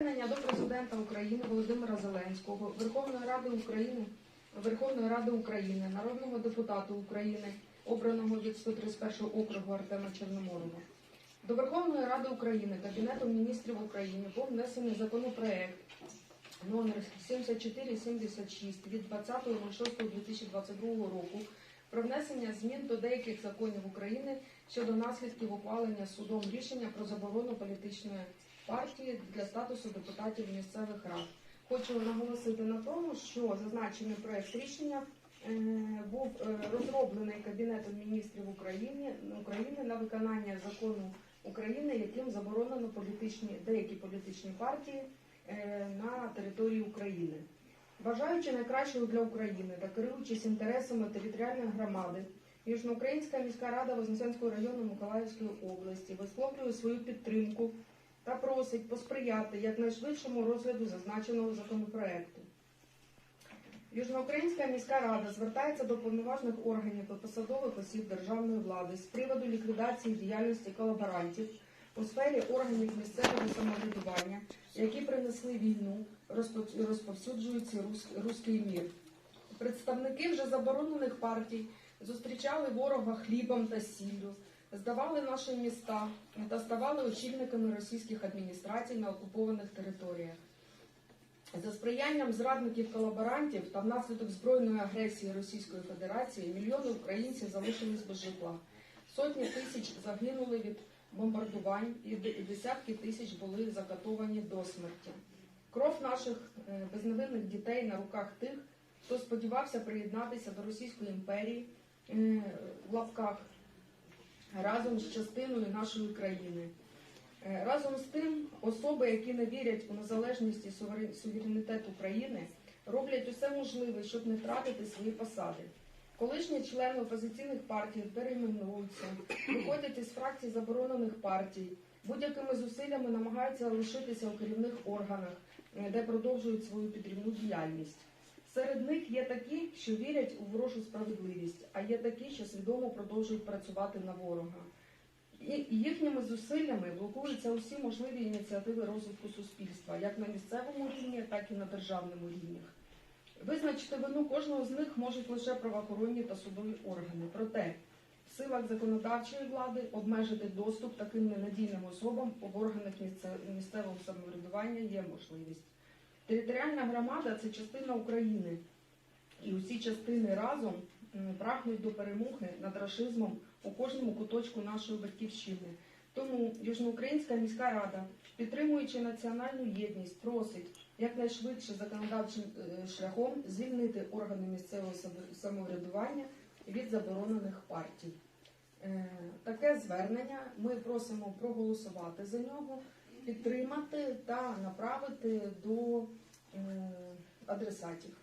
Звернення до президента України Володимира Зеленського, Верховної Ради України, Верховної Ради України, народного депутата України, обраного від 131 округу Артема Чорноморова. До Верховної Ради України, Кабінету міністрів України був внесений законопроект номер 7476 від 20.06.2022 року про внесення змін до деяких законів України щодо наслідків ухвалення судом рішення про заборону політичної партії для статусу депутатів місцевих рад. Хочу наголосити на тому, що зазначений проект рішення е, був е, розроблений Кабінетом міністрів України, України на виконання закону України, яким заборонено політичні деякі політичні партії е, на території України. Бажаючи найкращого для України та керуючись інтересами територіальної громади, Южноукраїнська міська рада Вознесенського району Миколаївської області висловлює свою підтримку та просить посприяти якнайшвидшому розгляду зазначеного законопроекту. Южноукраїнська міська рада звертається до повноважних органів та посадових осіб державної влади з приводу ліквідації діяльності колаборантів у сфері органів місцевого самоврядування, які принесли війну, розпо- розповсюджуючи руський мір. Представники вже заборонених партій зустрічали ворога хлібом та сіллю, здавали наші міста та ставали очільниками російських адміністрацій на окупованих територіях. За сприянням зрадників-колаборантів та внаслідок збройної агресії Російської Федерації мільйони українців залишились без житла. Сотні тисяч загинули від бомбардувань і десятки тисяч були закатовані до смерті. Кров наших е, безневинних дітей на руках тих, хто сподівався приєднатися до Російської імперії е, в лапках разом з частиною нашої країни. Е, Разом з тим, особи, які не вірять у незалежність і суверенітет України, роблять усе можливе, щоб не втратити свої посади. Колишні члени опозиційних партій перейменуються, виходять із фракцій заборонених партій, будь-якими зусиллями намагаються лишитися у керівних органах, е, де продовжують свою підрівну діяльність. Серед них є такі, що вірять у ворожу справедливість, а є такі, що свідомо продовжують працювати на ворога. І їхніми зусиллями блокуються усі можливі ініціативи розвитку суспільства, як на місцевому рівні, так і на державному рівнях. Визначити вину кожного з них можуть лише правоохоронні та судові органи. Проте в силах законодавчої влади обмежити доступ таким ненадійним особам в органах місцевого самоврядування є можливість. Територіальна громада це частина України, і усі частини разом прагнуть до перемоги над рашизмом у кожному куточку нашої батьківщини. Тому Южноукраїнська міська рада, підтримуючи національну єдність, просить якнайшвидше законодавчим е, шляхом звільнити органи місцевого самоврядування від заборонених партій. Е, Таке звернення ми просимо проголосувати за нього, підтримати та направити до адресатів.